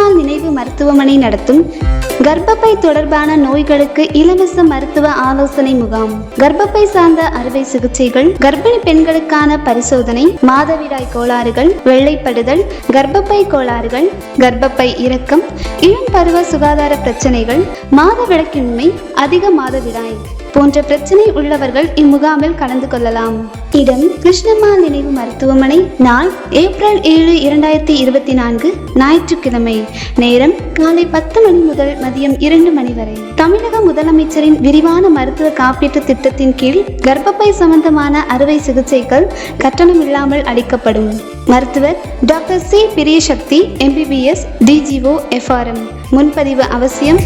கிருஷ்ணம்மாள் நினைவு மருத்துவமனை நடத்தும் கர்ப்பப்பை தொடர்பான நோய்களுக்கு இலவச மருத்துவ ஆலோசனை முகாம். கர்ப்பப்பை சார்ந்த அறுவை சிகிச்சைகள் கர்ப்பிணி பெண்களுக்கான பரிசோதனை மாதவிடாய் கோளாறுகள் வெள்ளைப்படுதல் கர்ப்பப்பை கோளாறுகள் கர்ப்பப்பை இறக்கம் இளம் பருவ சுகாதார பிரச்சனைகள் மாதவிளக்கின்மை அதிக மாதவிடாய் போன்ற பிரச்சனை உள்ளவர்கள் இம்முகாமில் கலந்து கொள்ளலாம். இடம் கிருஷ்ணம்மா நினைவு மருத்துவமனை நாள் ஏப்ரல் ஏழு இரண்டாயிரத்தி இருபத்தி நான்கு ஞாயிற்றுக்கிழமை. நேரம் காலை பத்து மணி முதல் மதியம் இரண்டு மணி வரை. தமிழக முதலமைச்சரின் விரிவான மருத்துவ காப்பீட்டு திட்டத்தின் கீழ் கர்ப்பப்பை சம்பந்தமான அறுவை சிகிச்சைகள் கட்டணமில்லாமல் அளிக்கப்படும். மருத்துவர் doctor C. Priyasakthi MBBS DGO FRM முன்பதிவு அவசியம்.